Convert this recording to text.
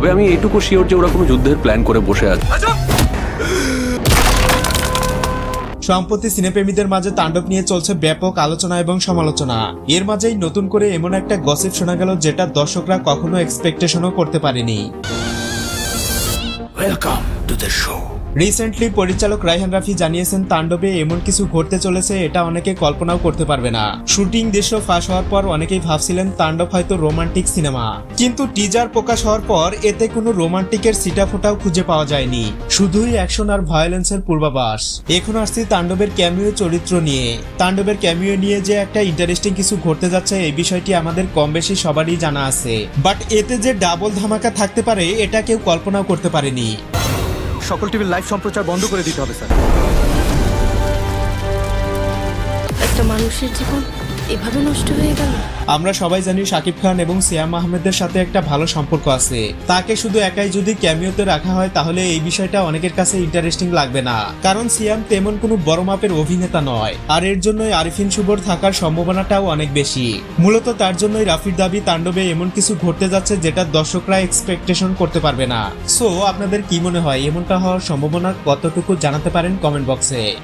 তবে আমি এইটুকু শিওর যে ওরা কোনো যুদ্ধের প্ল্যান করে বসে আছে। সম্প্রতি সিনেপ্রেমীদের মাঝে তাণ্ডব নিয়ে চলছে ব্যাপক আলোচনা এবং সমালোচনা। এর মাঝেই নতুন করে এমন একটা গসিপ শোনা গেল যেটা দর্শকরা কখনো এক্সপেকটেশনও করতে পারেনি। Welcome to the show recently পরিচালক রাইহান রাফি জানিয়েছেন, তাণ্ডবে এমন কিছু ঘটতে চলেছে, এটা অনেকে কল্পনাও করতে পারবে না। শুটিং দৃশ্য ফাঁস হওয়ার পর অনেকেই ভাবছিলেন, তাণ্ডব হয়তো রোমান্টিক সিনেমা। কিন্তু টিজার প্রকাশ হওয়ার পর এতে কোনো রোমান্টিকের সিটা ফোটাও খুঁজে পাওয়া যায়নি। শুধুই অ্যাকশন আর ভায়োলেন্সের পূর্বাভাস। এখন আসছি তাণ্ডবের ক্যামিও চরিত্র নিয়ে। তাণ্ডবের ক্যামিও নিয়ে যে একটা ইন্টারেস্টিং কিছু ঘটতে যাচ্ছে, এই বিষয়টি আমাদের কম বেশি সবারই জানা আছে। বাট এতে যে ডাবল ধামাকা থাকতে পারে, এটা কেউ কল্পনাও করতে পারেনি। সকল টিভির লাইভ সম্প্রচার বন্ধ করে দিতে হবে স্যার। একটা মানুষের জীবন এভাবে নষ্ট হয়ে গেল? আমরা সবাই জানি শাকিব খান এবং সিয়াম আহমেদের সাথে একটা ভালো সম্পর্ক আছে। তাকে শুধু একাই যদি ক্যামিওতে রাখা হয়, তাহলে এই বিষয়টা অনেকের কাছে ইন্টারেস্টিং লাগবে না। কারণ সিয়াম তেমন কোনো বড় মাপের অভিনেতা নয়। আর এর জন্যই আরিফিন শুভর থাকার সম্ভাবনাটাও অনেক বেশি। মূলত তার জন্যই রাফির দাবি তাণ্ডবে এমন কিছু ঘটতে যাচ্ছে যেটা দর্শকরা এক্সপেকটেশন করতে পারবে না। সো আপনাদের কি মনে হয়? এমনটা হওয়ার সম্ভাবনা কতটুকু জানাতে পারেন কমেন্ট বক্সে